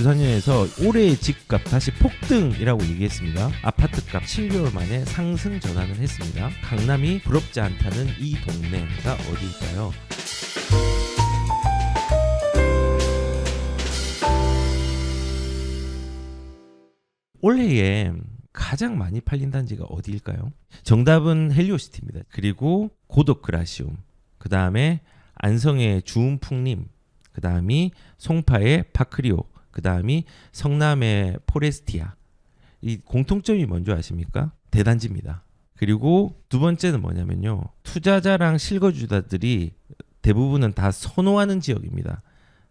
주산현에서 올해의 집값 다시 폭등이라고 얘기했습니다. 아파트값 7개월 만에 상승 전환을 했습니다. 강남이 부럽지 않다는 이 동네가 어디일까요? 올해에 가장 많이 팔린 단지가 어디일까요? 정답은 헬리오시티입니다. 그리고 고덕그라시움, 그 다음에 안성의 주운풍림, 그 다음이 송파의 파크리오, 그 다음이 성남의 포레스티아. 이 공통점이 뭔지 아십니까? 대단지입니다. 그리고 두 번째는 뭐냐면요. 투자자랑 실거주자들이 대부분은 다 선호하는 지역입니다.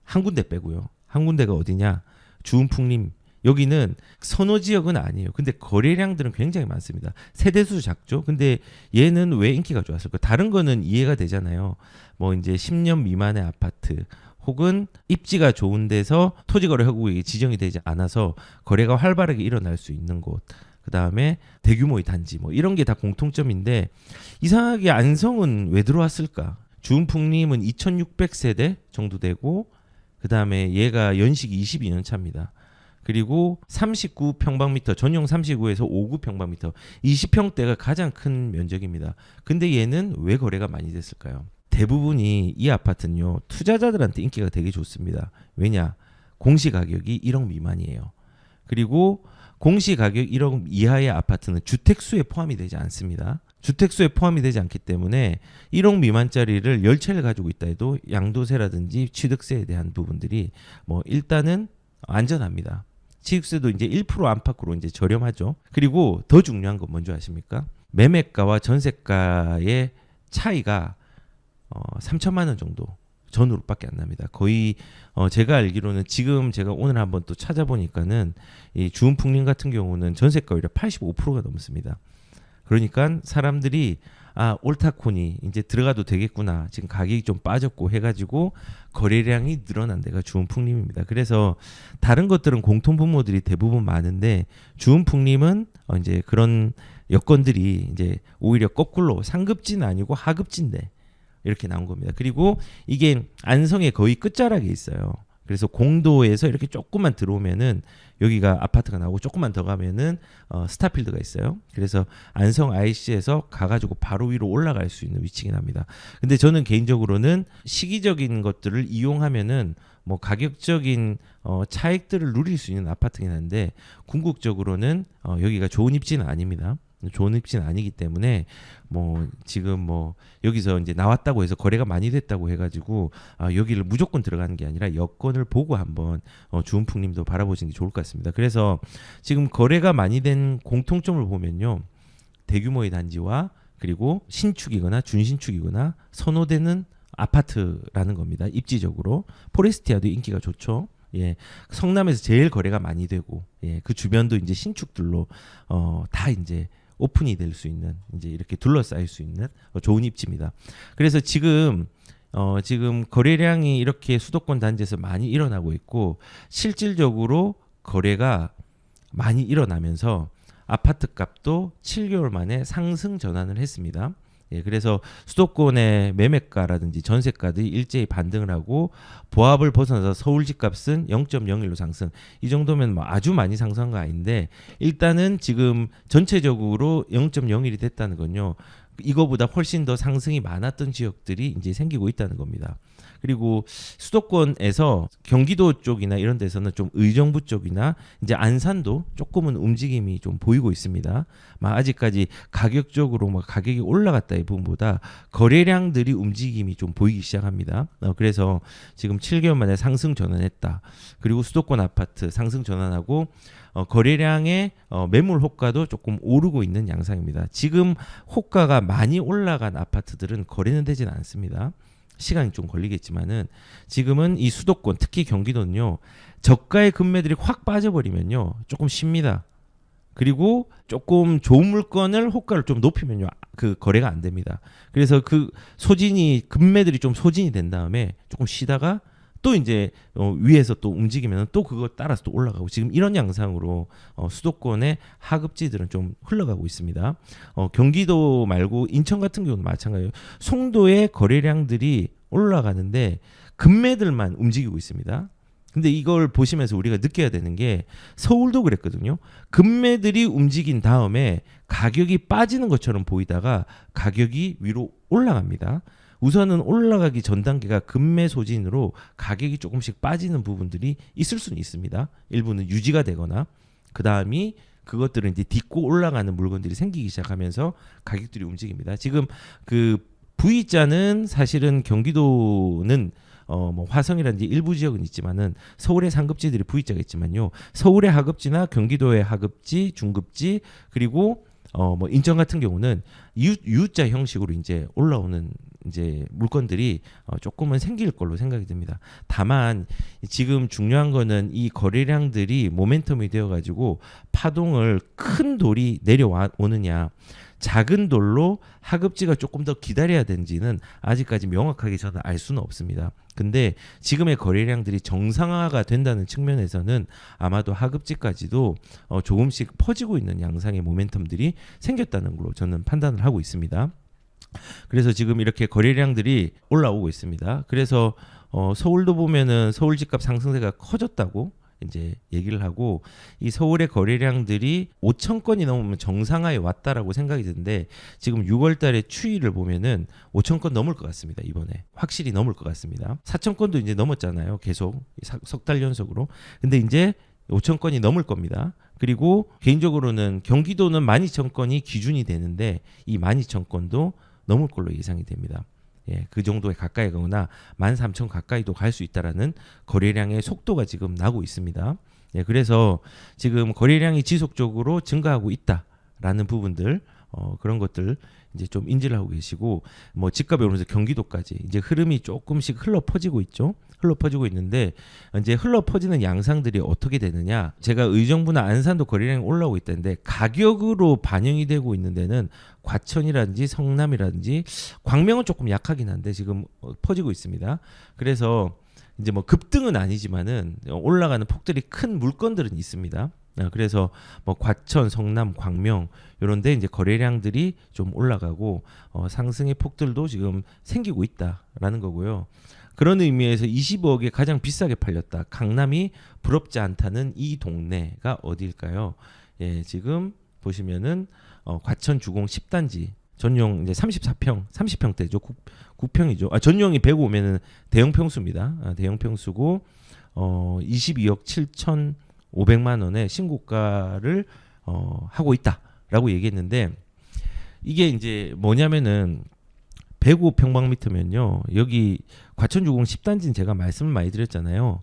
한 군데 빼고요. 한 군데가 어디냐? 주운풍림. 여기는 선호 지역은 아니에요. 근데 거래량들은 굉장히 많습니다. 세대수 작죠. 근데 얘는 왜 인기가 좋았을까? 다른 거는 이해가 되잖아요. 뭐 이제 10년 미만의 아파트 혹은 입지가 좋은 데서 토지 거래 허구이 지정이 되지 않아서 거래가 활발하게 일어날 수 있는 곳. 그 다음에 대규모의 단지 뭐 이런 게 다 공통점인데 이상하게 안성은 왜 들어왔을까? 주은풍림은 2,600세대 정도 되고 그 다음에 얘가 연식이 22년 차입니다. 그리고 39평방미터 전용 39에서 59평방미터 20평대가 가장 큰 면적입니다. 근데 얘는 왜 거래가 많이 됐을까요? 대부분이 이 아파트는요 투자자들한테 인기가 되게 좋습니다. 왜냐 공시 가격이 1억 미만이에요. 그리고 공시 가격 1억 이하의 아파트는 주택수에 포함이 되지 않습니다. 주택수에 포함이 되지 않기 때문에 1억 미만짜리를 10채를 가지고 있다 해도 양도세라든지 취득세에 대한 부분들이 뭐 일단은 안전합니다. 취득세도 이제 1% 안팎으로 이제 저렴하죠. 그리고 더 중요한 건 뭔지 아십니까? 매매가와 전세가의 차이가 어, 3천만 원 정도 전후로밖에 안 납니다. 거의 어, 제가 알기로는 지금 제가 오늘 한번 또 찾아보니까는 이 주은풍림 같은 경우는 전세가 오히려 85%가 넘습니다. 그러니까 사람들이 아 올타콘이 이제 들어가도 되겠구나 지금 가격이 좀 빠졌고 해가지고 거래량이 늘어난 데가 주은풍림입니다. 그래서 다른 것들은 공통 분모들이 대부분 많은데 주은풍림은 어, 이제 그런 여건들이 이제 오히려 거꾸로 상급지는 아니고 하급지인데 이렇게 나온 겁니다. 그리고 이게 안성의 거의 끝자락에 있어요. 그래서 공도에서 이렇게 조금만 들어오면은 여기가 아파트가 나오고 조금만 더 가면은 어, 스타필드가 있어요. 그래서 안성 IC에서 가가지고 바로 위로 올라갈 수 있는 위치긴 합니다. 근데 저는 개인적으로는 시기적인 것들을 이용하면은 뭐 가격적인 어, 차익들을 누릴 수 있는 아파트긴 한데 궁극적으로는 어, 여기가 좋은 입지는 아닙니다. 좋은 입지는 아니기 때문에 뭐 지금 뭐 여기서 이제 나왔다고 해서 거래가 많이 됐다고 해가지고 아 여기를 무조건 들어가는 게 아니라 여건을 보고 한번 어 주은풍님도 바라보시는 게 좋을 것 같습니다. 그래서 지금 거래가 많이 된 공통점을 보면요 대규모의 단지와 그리고 신축이거나 준신축이거나 선호되는 아파트라는 겁니다. 입지적으로 포레스티아도 인기가 좋죠. 예, 성남에서 제일 거래가 많이 되고, 예, 그 주변도 이제 신축들로 어, 다 이제 오픈이 될 수 있는 이제 이렇게 둘러싸일 수 있는 어, 좋은 입지입니다. 그래서 지금 어, 지금 거래량이 이렇게 수도권 단지에서 많이 일어나고 있고 실질적으로 거래가 많이 일어나면서 아파트 값도 7개월 만에 상승 전환을 했습니다. 예, 그래서 수도권의 매매가라든지 전세가들이 일제히 반등을 하고 보합을 벗어나서 서울 집값은 0.01로 상승. 이 정도면 뭐 아주 많이 상승한 거 아닌데 일단은 지금 전체적으로 0.01이 됐다는 건요. 이거보다 훨씬 더 상승이 많았던 지역들이 이제 생기고 있다는 겁니다. 그리고 수도권에서 경기도 쪽이나 이런 데서는 좀 의정부 쪽이나 이제 안산도 조금은 움직임이 좀 보이고 있습니다. 막 아직까지 가격적으로 막 가격이 올라갔다의 부분보다 거래량들이 움직임이 좀 보이기 시작합니다. 어, 그래서 지금 7개월 만에 상승 전환했다. 그리고 수도권 아파트 상승 전환하고 어, 거래량의 어, 매물 호가도 조금 오르고 있는 양상입니다. 지금 호가가 많이 올라간 아파트들은 거래는 되지는 않습니다. 시간이 좀 걸리겠지만은 지금은 이 수도권 특히 경기도는요 저가의 금매들이 확 빠져버리면요 조금 쉽니다. 그리고 조금 좋은 물건을 호가를 좀 높이면요 그 거래가 안 됩니다. 그래서 그 소진이 금매들이 좀 소진이 된 다음에 조금 쉬다가 또 이제 어, 위에서 또 움직이면 또 그거 따라서 또 올라가고 지금 이런 양상으로 어, 수도권의 하급지들은 좀 흘러가고 있습니다. 어, 경기도 말고 인천 같은 경우는 마찬가지예요. 송도의 거래량들이 올라가는데 금매들만 움직이고 있습니다. 근데 이걸 보시면서 우리가 느껴야 되는 게 서울도 그랬거든요. 금매들이 움직인 다음에 가격이 빠지는 것처럼 보이다가 가격이 위로 올라갑니다. 우선은 올라가기 전 단계가 금매 소진으로 가격이 조금씩 빠지는 부분들이 있을 수는 있습니다. 일부는 유지가 되거나 그 다음이 그것들은 이제 딛고 올라가는 물건들이 생기기 시작하면서 가격들이 움직입니다. 지금 그 V자는 사실은 경기도는 어 뭐 화성이라든지 일부 지역은 있지만은 서울의 상급지들이 V자가 있지만요. 서울의 하급지나 경기도의 하급지, 중급지 그리고 어 뭐 인천 같은 경우는 U, U자 형식으로 이제 올라오는 이제 물건들이 어 조금은 생길 걸로 생각이 듭니다. 다만 지금 중요한 거는 이 거래량들이 모멘텀이 되어 가지고 파동을 큰 돌이 내려와 오느냐 작은 돌로 하급지가 조금 더 기다려야 되는지는 아직까지 명확하게 저는 알 수는 없습니다. 근데 지금의 거래량들이 정상화가 된다는 측면에서는 아마도 하급지까지도 어 조금씩 퍼지고 있는 양상의 모멘텀들이 생겼다는 걸로 저는 판단을 하고 있습니다. 그래서 지금 이렇게 거래량들이 올라오고 있습니다. 그래서 어 서울도 보면은 서울 집값 상승세가 커졌다고 이제 얘기를 하고 이 서울의 거래량들이 5천 건이 넘으면 정상화에 왔다라고 생각이 드는데 지금 6월 달에 추이를 보면은 5천 건 넘을 것 같습니다. 이번에 확실히 넘을 것 같습니다. 4천 건도 이제 넘었잖아요. 계속 석 달 연속으로. 근데 이제 5천 건이 넘을 겁니다. 그리고 개인적으로는 경기도는 12,000건이 기준이 되는데 이 12,000건도 넘을 걸로 예상이 됩니다. 예, 그 정도에 가까이 가거나 13,000 가까이도 갈 수 있다라는 거래량의 속도가 지금 나고 있습니다. 예, 그래서 지금 거래량이 지속적으로 증가하고 있다라는 부분들 어, 그런 것들 이제 좀 인지를 하고 계시고 뭐 집값에 오르면서 경기도까지 이제 흐름이 조금씩 흘러 퍼지고 있죠. 흘러 퍼지고 있는데 이제 흘러 퍼지는 양상들이 어떻게 되느냐? 제가 의정부나 안산도 거래량이 올라오고 있다는데 가격으로 반영이 되고 있는 데는 과천이라든지 성남이라든지 광명은 조금 약하긴 한데 지금 어, 퍼지고 있습니다. 그래서 이제 뭐 급등은 아니지만은 올라가는 폭들이 큰 물건들은 있습니다. 아, 그래서 뭐 과천, 성남, 광명 이런데 이제 거래량들이 좀 올라가고 어, 상승의 폭들도 지금 생기고 있다라는 거고요. 그런 의미에서 20억에 가장 비싸게 팔렸다. 강남이 부럽지 않다는 이 동네가 어디일까요? 예, 지금 보시면은 어, 과천 주공 10단지 전용 이제 34평, 30평대죠. 9, 평이죠 아, 전용이 105면은 대형 평수입니다. 아, 대형 평수고 어 22억 7천 500만 원의 신고가를 어 하고 있다라고 얘기했는데 이게 이제 뭐냐면은 105평방미터면요. 여기 과천주공 10단지는 제가 말씀을 많이 드렸잖아요.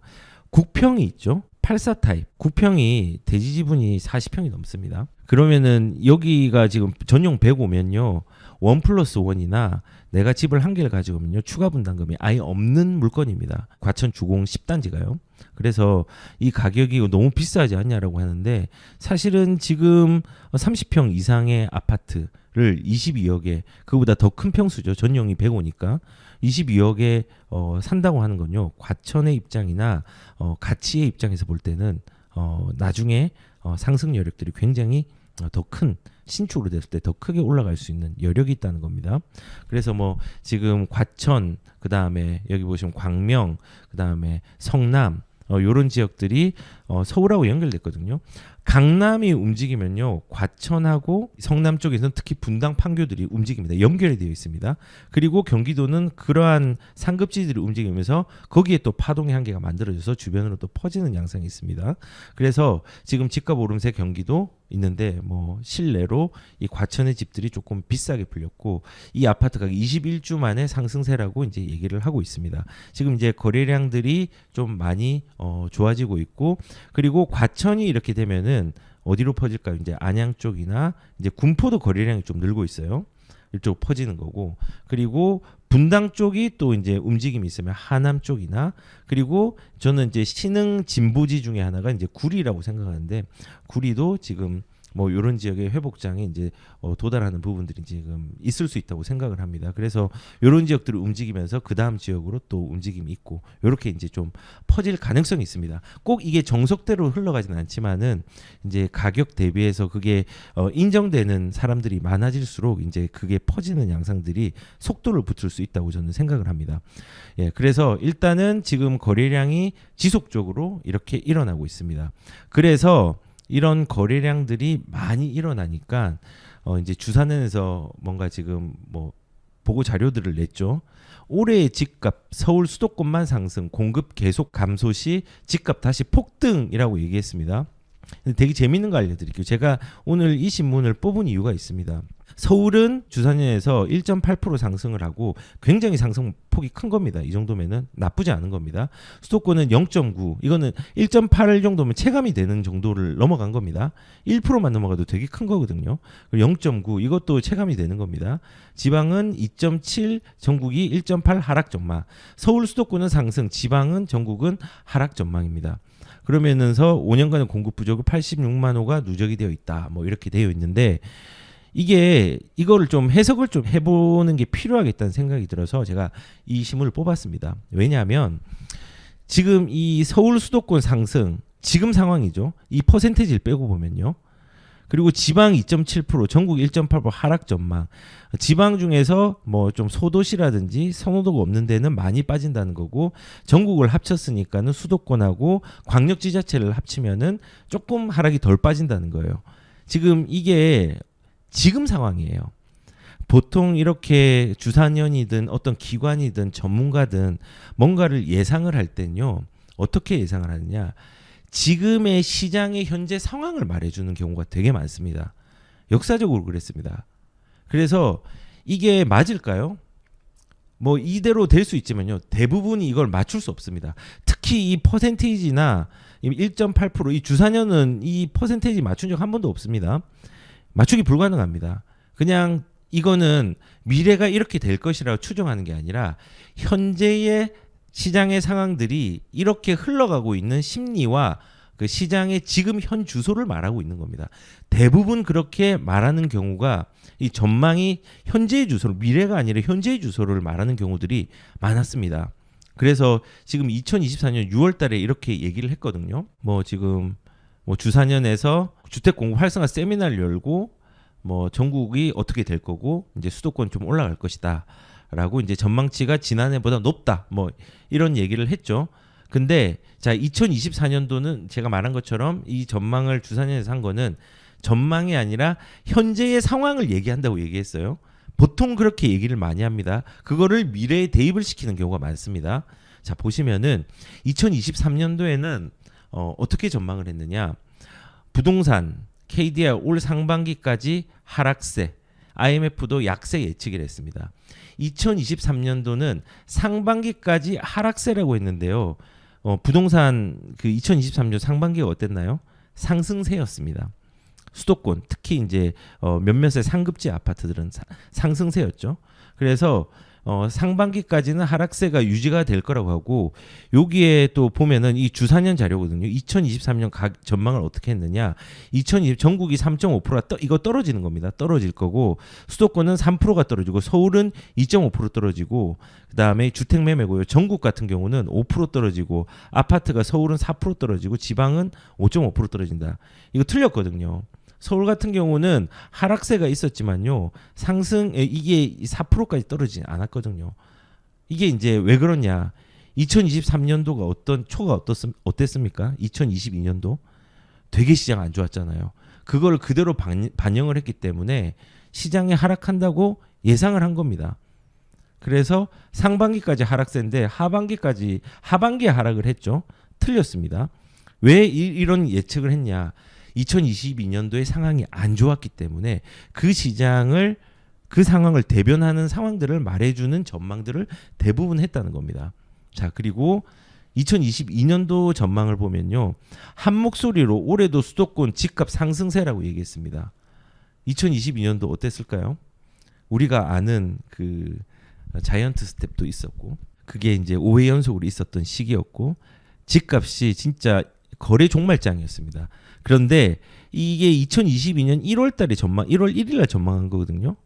9평이 있죠. 84 타입. 9평이 대지 지분이 40평이 넘습니다. 그러면은 여기가 지금 전용 105면요. 원 플러스 원이나 내가 집을 한 개를 가지고 오면요. 추가 분담금이 아예 없는 물건입니다. 과천 주공 10단지가요. 그래서 이 가격이 너무 비싸지 않냐라고 하는데 사실은 지금 30평 이상의 아파트 를 22억에 그보다 더 큰 평수죠. 전용이 105니까 22억에 어, 산다고 하는 건요. 과천의 입장이나 어, 가치의 입장에서 볼 때는 어, 나중에 어, 상승 여력들이 굉장히 어, 더 큰 신축으로 됐을 때 더 크게 올라갈 수 있는 여력이 있다는 겁니다. 그래서 뭐 지금 과천 그 다음에 여기 보시면 광명 그 다음에 성남 어, 요런 지역들이 어, 서울하고 연결됐거든요. 강남이 움직이면요, 과천하고 성남 쪽에서는 특히 분당 판교들이 움직입니다. 연결이 되어 있습니다. 그리고 경기도는 그러한 상급지들이 움직이면서 거기에 또 파동의 한계가 만들어져서 주변으로 또 퍼지는 양상이 있습니다. 그래서 지금 집값 오름세 경기도 있는데 뭐 실내로 이 과천의 집들이 조금 비싸게 풀렸고 이 아파트 가격 21주 만에 상승세라고 이제 얘기를 하고 있습니다. 지금 이제 거래량들이 좀 많이 어, 좋아지고 있고 그리고 과천이 이렇게 되면은 어디로 퍼질까요? 이제 안양 쪽이나 이제 군포도 거래량이 좀 늘고 있어요. 이쪽 퍼지는 거고. 그리고 분당 쪽이 또 이제 움직임이 있으면 하남 쪽이나 그리고 저는 이제 신흥 진보지 중에 하나가 이제 구리라고 생각하는데 구리도 지금 뭐 이런 지역의 회복장에 이제 어, 도달하는 부분들이 지금 있을 수 있다고 생각을 합니다. 그래서 이런 지역들을 움직이면서 그 다음 지역으로 또 움직임이 있고 이렇게 이제 좀 퍼질 가능성이 있습니다. 꼭 이게 정석대로 흘러가지는 않지만은 이제 가격 대비해서 그게 어, 인정되는 사람들이 많아질수록 이제 그게 퍼지는 양상들이 속도를 붙을 수 있다고 저는 생각을 합니다. 예, 그래서 일단은 지금 거래량이 지속적으로 이렇게 일어나고 있습니다. 그래서 이런 거래량들이 많이 일어나니까 어 이제 주산은에서 뭔가 지금 뭐 보고 자료들을 냈죠. 올해의 집값 서울 수도권만 상승, 공급 계속 감소 시 집값 다시 폭등이라고 얘기했습니다. 되게 재밌는 거 알려드릴게요. 제가 오늘 이 신문을 뽑은 이유가 있습니다. 서울은 주산연에서 1.8% 상승을 하고 굉장히 상승 폭이 큰 겁니다. 이 정도면은 나쁘지 않은 겁니다. 수도권은 0.9 이거는 1.8 정도면 체감이 되는 정도를 넘어간 겁니다. 1%만 넘어가도 되게 큰 거거든요. 그리고 0.9 이것도 체감이 되는 겁니다. 지방은 2.7 전국이 1.8 하락 전망. 서울 수도권은 상승, 지방은 전국은 하락 전망입니다. 그러면서 5년간의 공급 부족이 86만 호가 누적이 되어 있다. 뭐 이렇게 되어 있는데 이게 이거를 좀 해석을 좀 해보는 게 필요하겠다는 생각이 들어서 제가 이 신문을 뽑았습니다. 왜냐하면 지금 이 서울 수도권 상승 지금 상황이죠. 이 퍼센테이지를 빼고 보면요. 그리고 지방 2.7%, 전국 1.8% 하락 전망. 지방 중에서 뭐 좀 소도시라든지 선호도가 없는 데는 많이 빠진다는 거고 전국을 합쳤으니까는 수도권하고 광역 지자체를 합치면은 조금 하락이 덜 빠진다는 거예요. 지금 이게 지금 상황이에요. 보통 이렇게 주사년이든 어떤 기관이든 전문가든 뭔가를 예상을 할 땐요. 어떻게 예상을 하느냐? 지금의 시장의 현재 상황을 말해주는 경우가 되게 많습니다. 역사적으로 그랬습니다. 그래서 이게 맞을까요? 뭐 이대로 될 수 있지만요. 대부분이 이걸 맞출 수 없습니다. 특히 이 퍼센테이지나 1.8%이 주사년은 이 퍼센테이지 맞춘 적 한 번도 없습니다. 맞추기 불가능합니다. 그냥 이거는 미래가 이렇게 될 것이라고 추정하는 게 아니라 현재의 시장의 상황들이 이렇게 흘러가고 있는 심리와 그 시장의 지금 현 주소를 말하고 있는 겁니다. 대부분 그렇게 말하는 경우가 이 전망이 현재의 주소를 미래가 아니라 현재의 주소를 말하는 경우들이 많았습니다. 그래서 지금 2024년 6월 달에 이렇게 얘기를 했거든요. 뭐 지금 뭐 주사년에서 주택 공급 활성화 세미나를 열고 뭐 전국이 어떻게 될 거고 이제 수도권 좀 올라갈 것이다. 라고 이제 전망치가 지난해보다 높다. 뭐 이런 얘기를 했죠. 근데 자 2024년도는 제가 말한 것처럼 이 전망을 주사년에서 한 거는 전망이 아니라 현재의 상황을 얘기한다고 얘기했어요. 보통 그렇게 얘기를 많이 합니다. 그거를 미래에 대입을 시키는 경우가 많습니다. 자 보시면은 2023년도에는 어, 어떻게 전망을 했느냐? 부동산 KDR 올 상반기까지 하락세, IMF도 약세 예측을 했습니다. 2023년도는 상반기까지 하락세라고 했는데요. 어, 부동산 그 2023년 상반기가 어땠나요? 상승세였습니다. 수도권 특히 이제 어, 몇몇의 상급지 아파트들은 사, 상승세였죠. 그래서 어, 상반기까지는 하락세가 유지가 될 거라고 하고 여기에 또 보면은 이 주사년 자료거든요. 2023년 가, 전망을 어떻게 했느냐? 2020 전국이 3.5%가 떠, 이거 떨어지는 겁니다. 떨어질 거고 수도권은 3%가 떨어지고 서울은 2.5% 떨어지고 그다음에 주택 매매고요. 전국 같은 경우는 5% 떨어지고 아파트가 서울은 4% 떨어지고 지방은 5.5% 떨어진다. 이거 틀렸거든요. 서울 같은 경우는 하락세가 있었지만요. 상승 이게 4%까지 떨어지지 않았거든요. 이게 이제 왜 그러냐? 2023년도가 어떤 초가 어떻습, 어땠습니까? 2022년도 되게 시장 안 좋았잖아요. 그걸 그대로 반, 반영을 했기 때문에 시장이 하락한다고 예상을 한 겁니다. 그래서 상반기까지 하락세인데 하반기까지 하반기에 하락을 했죠. 틀렸습니다. 왜 이, 이런 예측을 했냐? 2022년도의 상황이 안 좋았기 때문에 그 시장을 그 상황을 대변하는 상황들을 말해주는 전망들을 대부분 했다는 겁니다. 자, 그리고 2022년도 전망을 보면요. 한 목소리로 올해도 수도권 집값 상승세라고 얘기했습니다. 2022년도 어땠을까요? 우리가 아는 그 자이언트 스텝도 있었고 그게 이제 5회 연속으로 있었던 시기였고 집값이 진짜 거래 종말장이었습니다. 그런데 이게 2022년 1월 달에 전망 1월 1일 날 전망한 거거든요.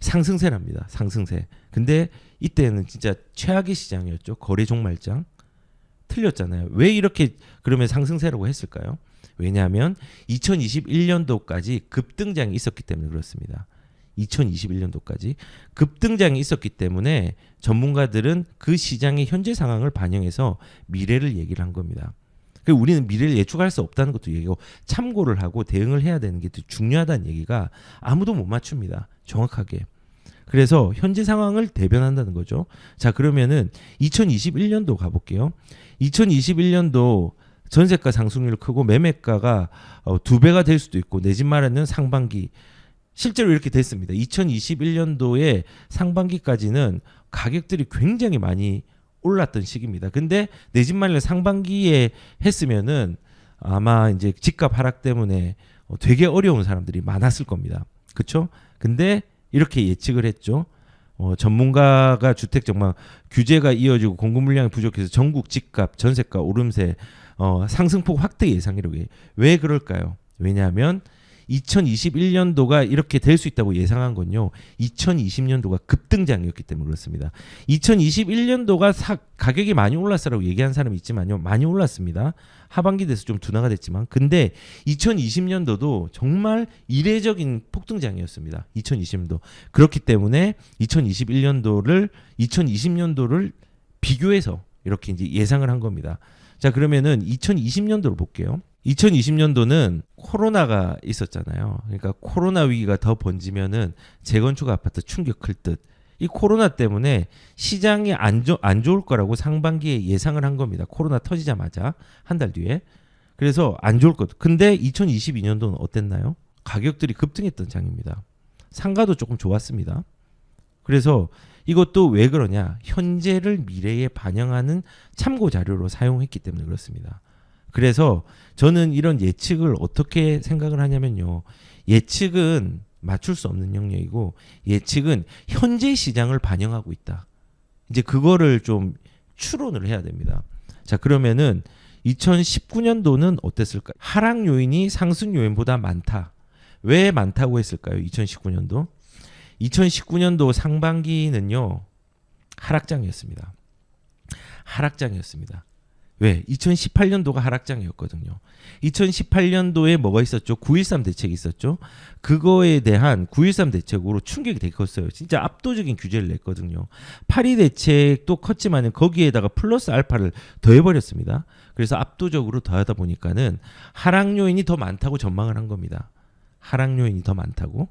상승세랍니다. 상승세. 근데 이때는 진짜 최악의 시장이었죠. 거래 종말장. 틀렸잖아요. 왜 이렇게 그러면 상승세라고 했을까요? 왜냐하면 2021년도까지 급등장이 있었기 때문에 그렇습니다. 2021년도까지 급등장이 있었기 때문에 전문가들은 그 시장의 현재 상황을 반영해서 미래를 얘기를 한 겁니다. 그 우리는 미래를 예측할 수 없다는 것도 얘기고 참고를 하고 대응을 해야 되는 게더 중요하다는 얘기가 아무도 못 맞춥니다. 정확하게. 그래서 현재 상황을 대변한다는 거죠. 자, 그러면은 2021년도 가볼게요. 2021년도 전세가 상승률 크고 매매가가 어, 두 배가 될 수도 있고 내 집 마련은 상반기 실제로 이렇게 됐습니다. 2021년도에 상반기까지는 가격들이 굉장히 많이 올랐던 시기입니다. 근데 내 집 마련 상반기에 했으면은 아마 이제 집값 하락 때문에 어, 되게 어려운 사람들이 많았을 겁니다. 그렇죠? 근데 이렇게 예측을 했죠. 어, 전문가가 주택 정말 규제가 이어지고 공급 물량이 부족해서 전국 집값 전세가 오름세 어, 상승폭 확대 예상이라고 해요. 왜 그럴까요? 왜냐하면 2021년도가 이렇게 될 수 있다고 예상한 건요. 2020년도가 급등장이었기 때문에 그렇습니다. 2021년도가 사, 가격이 많이 올랐어라고 얘기한 사람이 있지만요. 많이 올랐습니다. 하반기 돼서 좀 둔화가 됐지만 근데 2020년도도 정말 이례적인 폭등장이었습니다. 2020년도. 그렇기 때문에 2021년도를 2020년도를 비교해서 이렇게 이제 예상을 한 겁니다. 자, 그러면은 2020년도를 볼게요. 2020년도는 코로나가 있었잖아요. 그러니까 코로나 위기가 더 번지면은 재건축 아파트 충격 클 듯. 이 코로나 때문에 시장이 안, 좋, 안 좋을 거라고 상반기에 예상을 한 겁니다. 코로나 터지자마자 한 달 뒤에. 그래서 안 좋을 것. 근데 2022년도는 어땠나요? 가격들이 급등했던 장입니다. 상가도 조금 좋았습니다. 그래서 이것도 왜 그러냐? 현재를 미래에 반영하는 참고 자료로 사용했기 때문에 그렇습니다. 그래서 저는 이런 예측을 어떻게 생각을 하냐면요. 예측은 맞출 수 없는 영역이고 예측은 현재 시장을 반영하고 있다. 이제 그거를 좀 추론을 해야 됩니다. 자, 그러면은 2019년도는 어땠을까요? 하락 요인이 상승 요인보다 많다. 왜 많다고 했을까요? 2019년도? 2019년도 상반기는요. 하락장이었습니다. 하락장이었습니다. 왜? 2018년도가 하락장이었거든요. 2018년도에 뭐가 있었죠? 9.13 대책이 있었죠. 그거에 대한 9.13 대책으로 충격이 되게 컸어요. 진짜 압도적인 규제를 냈거든요. 8.2 대책도 컸지만 거기에다가 플러스 알파를 더해버렸습니다. 그래서 압도적으로 더하다 보니까는 하락 요인이 더 많다고 전망을 한 겁니다. 하락 요인이 더 많다고.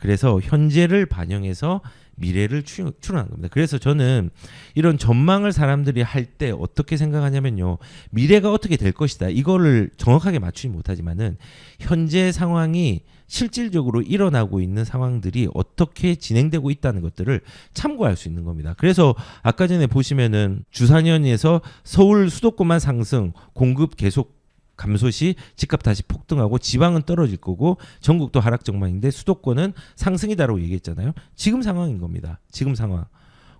그래서 현재를 반영해서 미래를 추- 추론한 겁니다. 그래서 저는 이런 전망을 사람들이 할 때 어떻게 생각하냐면요. 미래가 어떻게 될 것이다. 이거를 정확하게 맞추지 못하지만은 현재 상황이 실질적으로 일어나고 있는 상황들이 어떻게 진행되고 있다는 것들을 참고할 수 있는 겁니다. 그래서 아까 전에 보시면은 주사년에서 서울 수도권만 상승, 공급 계속 감소 시 집값 다시 폭등하고 지방은 떨어질 거고 전국도 하락 전망인데 수도권은 상승이다라고 얘기했잖아요. 지금 상황인 겁니다. 지금 상황.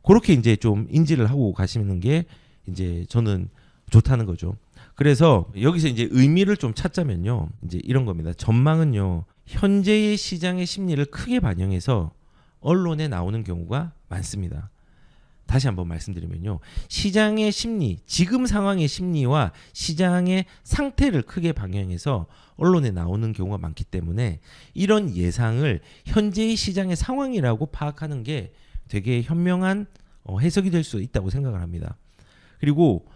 그렇게 이제 좀 인지를 하고 가시는 게 이제 저는 좋다는 거죠. 그래서 여기서 이제 의미를 좀 찾자면요. 이제 이런 겁니다. 전망은요. 현재의 시장의 심리를 크게 반영해서 언론에 나오는 경우가 많습니다. 다시 한번 말씀드리면요. 시장의 심리, 지금 상황의 심리와 시장의 상태를 크게 반영해서 언론에 나오는 경우가 많기 때문에 이런 예상을 현재의 시장의 상황이라고 파악하는 게 되게 현명한 어, 해석이 될 수 있다고 생각을 합니다. 그리고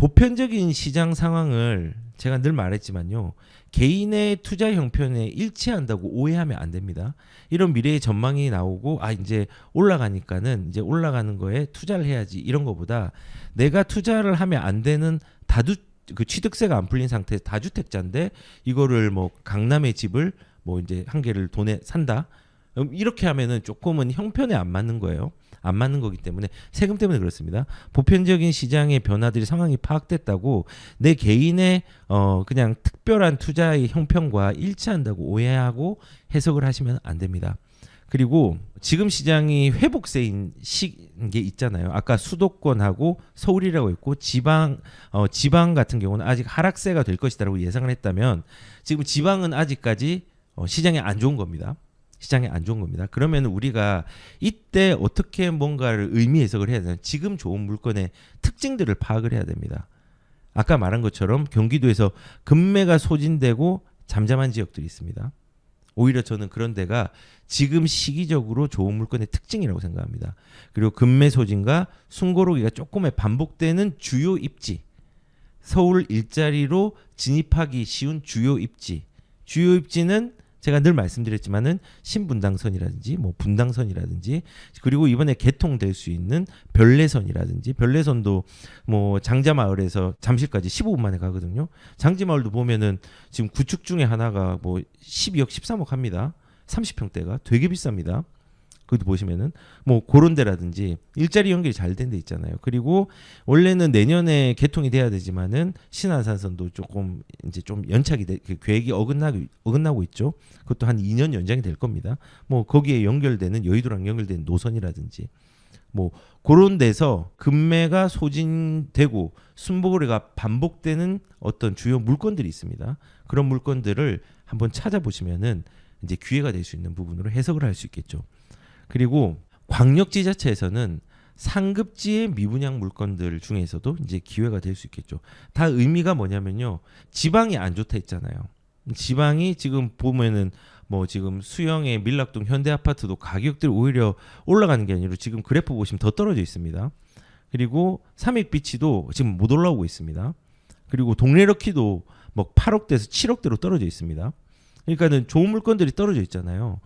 보편적인 시장 상황을 제가 늘 말했지만요. 개인의 투자 형편에 일치한다고 오해하면 안 됩니다. 이런 미래의 전망이 나오고 아 이제 올라가니까는 이제 올라가는 거에 투자를 해야지 이런 거보다 내가 투자를 하면 안 되는 다주 그 취득세가 안 풀린 상태에서 다주택자인데 이거를 뭐 강남의 집을 뭐 이제 한 개를 돈에 산다. 음, 이렇게 하면은 조금은 형편에 안 맞는 거예요. 안 맞는 거기 때문에 세금 때문에 그렇습니다. 보편적인 시장의 변화들이 상황이 파악됐다고 내 개인의 어 그냥 특별한 투자의 형편과 일치한다고 오해하고 해석을 하시면 안 됩니다. 그리고 지금 시장이 회복세인 시게 있잖아요. 아까 수도권하고 서울이라고 했고 지방 어, 지방 같은 경우는 아직 하락세가 될 것이다라고 예상을 했다면 지금 지방은 아직까지 어, 시장에 안 좋은 겁니다. 시장에 안 좋은 겁니다. 그러면 우리가 이때 어떻게 뭔가를 의미 해석을 해야 되나? 지금 좋은 물건의 특징들을 파악을 해야 됩니다. 아까 말한 것처럼 경기도에서 금매가 소진되고 잠잠한 지역들이 있습니다. 오히려 저는 그런 데가 지금 시기적으로 좋은 물건의 특징이라고 생각합니다. 그리고 금매 소진과 숨고르기가 조금의 반복되는 주요 입지, 서울 일자리로 진입하기 쉬운 주요 입지, 주요 입지는 제가 늘 말씀드렸지만은 신분당선이라든지 뭐 분당선이라든지 그리고 이번에 개통될 수 있는 별내선이라든지 별내선도 뭐 장자마을에서 잠실까지 15분 만에 가거든요. 장지마을도 보면은 지금 구축 중에 하나가 뭐 12억 13억 합니다. 30평대가 되게 비쌉니다. 그것도 보시면은 뭐 그런 데라든지 일자리 연결이 잘 된 데 있잖아요. 그리고 원래는 내년에 개통이 돼야 되지만은 신안산선도 조금 이제 좀 연착이 돼, 그 계획이 어긋나고 어긋나고 있죠. 그것도 한 2년 연장이 될 겁니다. 뭐 거기에 연결되는 여의도랑 연결되는 노선이라든지 뭐 그런 데서 금매가 소진되고 순보거래가 반복되는 어떤 주요 물건들이 있습니다. 그런 물건들을 한번 찾아보시면은 이제 기회가 될 수 있는 부분으로 해석을 할 수 있겠죠. 그리고 광역 지자체에서는 상급지의 미분양 물건들 중에서도 이제 기회가 될 수 있겠죠. 다 의미가 뭐냐면요. 지방이 안 좋다 했잖아요. 지방이 지금 보면은 뭐 지금 수영의 밀락동 현대 아파트도 가격들이 오히려 올라가는 게 아니라 지금 그래프 보시면 더 떨어져 있습니다. 그리고 삼익비치도 지금 못 올라오고 있습니다. 그리고 동래럭키도 뭐 8억대에서 7억대로 떨어져 있습니다. 그러니까는 좋은 물건들이 떨어져 있잖아요.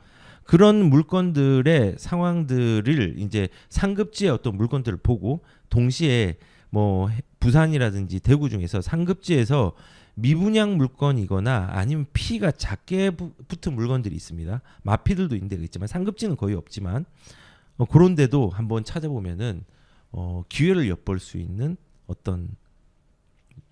그런 물건들의 상황들을 이제 상급지의 어떤 물건들을 보고 동시에 뭐 부산이라든지 대구 중에서 상급지에서 미분양 물건이거나 아니면 피가 작게 부- 붙은 물건들이 있습니다. 마피들도 있는 데가 있지만 상급지는 거의 없지만 어, 그런 데도 한번 찾아보면은 어, 기회를 엿볼 수 있는 어떤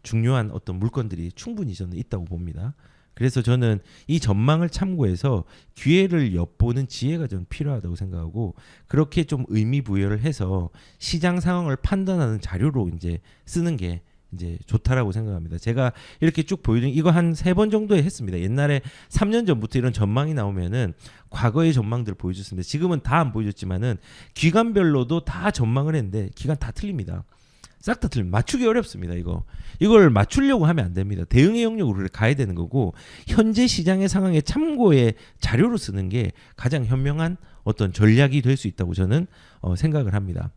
중요한 어떤 물건들이 충분히 저는 있다고 봅니다. 그래서 저는 이 전망을 참고해서 기회를 엿보는 지혜가 좀 필요하다고 생각하고 그렇게 좀 의미 부여를 해서 시장 상황을 판단하는 자료로 이제 쓰는 게 이제 좋다라고 생각합니다. 제가 이렇게 쭉 보여준 이거 한 세 번 정도 했습니다. 옛날에 3년 전부터 이런 전망이 나오면은 과거의 전망들을 보여줬습니다. 지금은 다 안 보여줬지만은 기간별로도 다 전망을 했는데 기간 다 틀립니다. 싹 다 틀립니다. 맞추기 어렵습니다. 이거 이걸 맞추려고 하면 안 됩니다. 대응의 영역으로 가야 되는 거고 현재 시장의 상황에 참고의 자료로 쓰는 게 가장 현명한 어떤 전략이 될 수 있다고 저는 어, 생각을 합니다.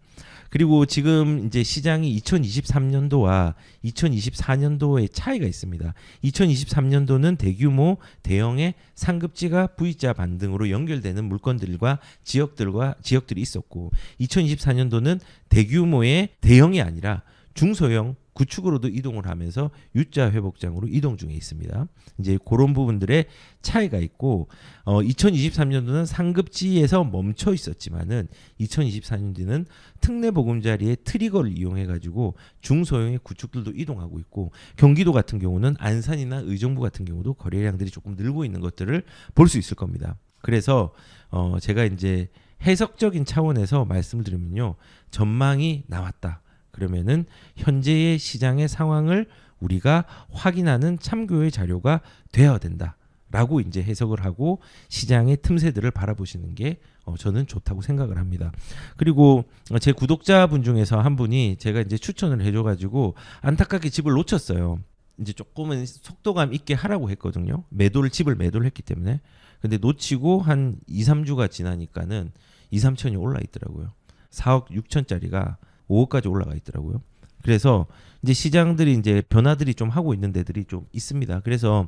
그리고 지금 이제 시장이 2023년도와 2024년도의 차이가 있습니다. 2023년도는 대규모 대형의 상급지가 V자 반등으로 연결되는 물건들과 지역들과 지역들이 있었고 2024년도는 대규모의 대형이 아니라 중소형 구축으로도 이동을 하면서 U자 회복장으로 이동 중에 있습니다. 이제 그런 부분들의 차이가 있고 어 2023년도는 상급지에서 멈춰 있었지만은 2024년도는 특례 보금자리의 트리거를 이용해 가지고 중소형의 구축들도 이동하고 있고 경기도 같은 경우는 안산이나 의정부 같은 경우도 거래량들이 조금 늘고 있는 것들을 볼 수 있을 겁니다. 그래서 어 제가 이제 해석적인 차원에서 말씀을 드리면요. 전망이 나왔다. 그러면은 현재의 시장의 상황을 우리가 확인하는 참고의 자료가 되어야 된다라고 이제 해석을 하고 시장의 틈새들을 바라보시는 게 어, 저는 좋다고 생각을 합니다. 그리고 어, 제 구독자분 중에서 한 분이 제가 이제 추천을 해줘가지고 안타깝게 집을 놓쳤어요. 이제 조금은 속도감 있게 하라고 했거든요. 매도를 집을 매도를 했기 때문에 근데 놓치고 한 2, 3주가 지나니까는 2, 3천이 올라 있더라고요. 4억 6천짜리가 5억까지 올라가 있더라고요. 그래서 이제 시장들이 이제 변화들이 좀 하고 있는 데들이 좀 있습니다. 그래서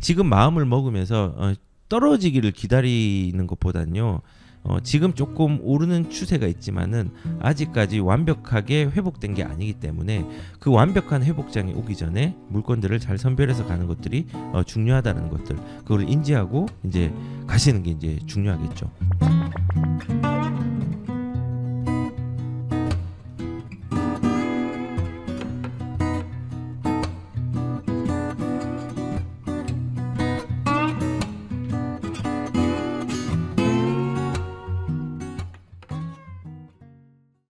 지금 마음을 먹으면서 어, 떨어지기를 기다리는 것보다는요. 어, 지금 조금 오르는 추세가 있지만은 아직까지 완벽하게 회복된 게 아니기 때문에 그 완벽한 회복장이 오기 전에 물건들을 잘 선별해서 가는 것들이 어, 중요하다는 것들 그걸 인지하고 이제 가시는 게 이제 중요하겠죠.